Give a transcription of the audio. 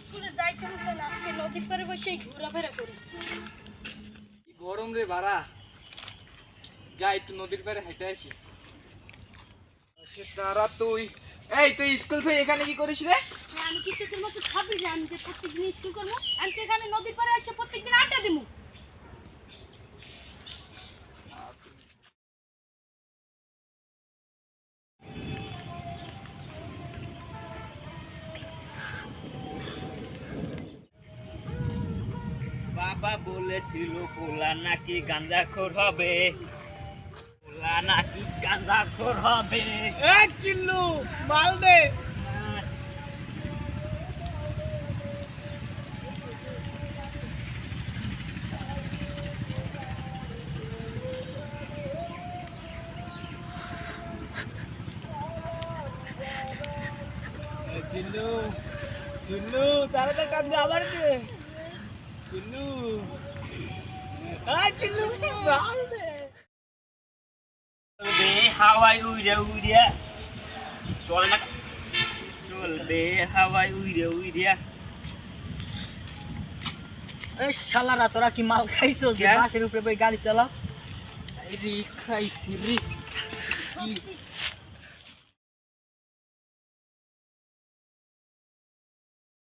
স্কুলে যাইতে হচ্ছে না আজকে নদীর পারে বসে ঘোরাফেরা করি। গরম রে বাড়া। যাই একটু নদীর পাড়ে হেঁটে আসি। তারা তুই। এই তুই স্কুল থেকে এখানে কি করিস রে? আমি কিছু তোর মতো ভাবি যে আমি যে প্রত্যেকদিন স্কুল করব। আমি তো এখানে নদীর পাড়ে বাবা বলেছিল, পোলা নাকি গাঁজাখোর হবে? পোলা নাকি গাঁজাখোর হবে? এই চিল্লু, মাল দে। চিল্লু চিল্লু, তাড়াতাড়ি কান্দে আবার দে চিল্লু চিল্লু মাল হাওয়াই উড়ে উড়ে চল না চলবে হাওয়াই উড়ে উড়ে এই শালারা তোরা কি মাল খাইছো যে? বাসের উপরে গাড়ি চালাও রি খাইছি রি